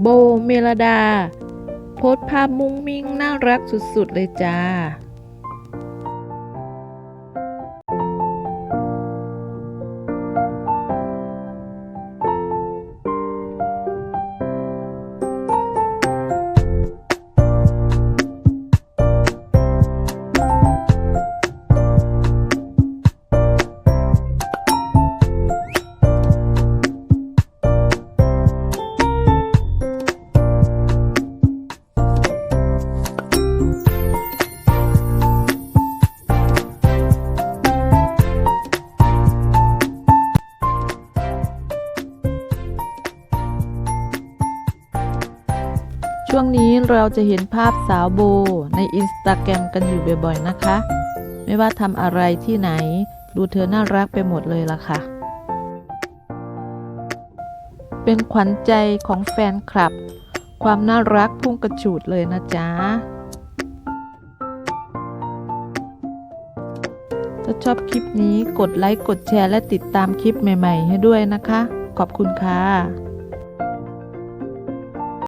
โบเมลดา โพสภาพมุ้งมิ้งน่ารักสุดๆเลยจ้า ช่วงนี้เราจะเห็นภาพสาวโบในอินสตาแกรมกันอยู่บ่อยๆนะคะ ไม่ว่าทำอะไรที่ไหน ดูเธอน่ารักไปหมดเลยล่ะค่ะ เป็นขวัญใจของแฟนคลับ ความน่ารักพุ่งกระฉูดเลยนะจ๊ะ ถ้าชอบคลิปนี้กดไลค์ กดแชร์และติดตามคลิปใหม่ ๆ ให้ด้วยนะคะ ขอบคุณค่ะ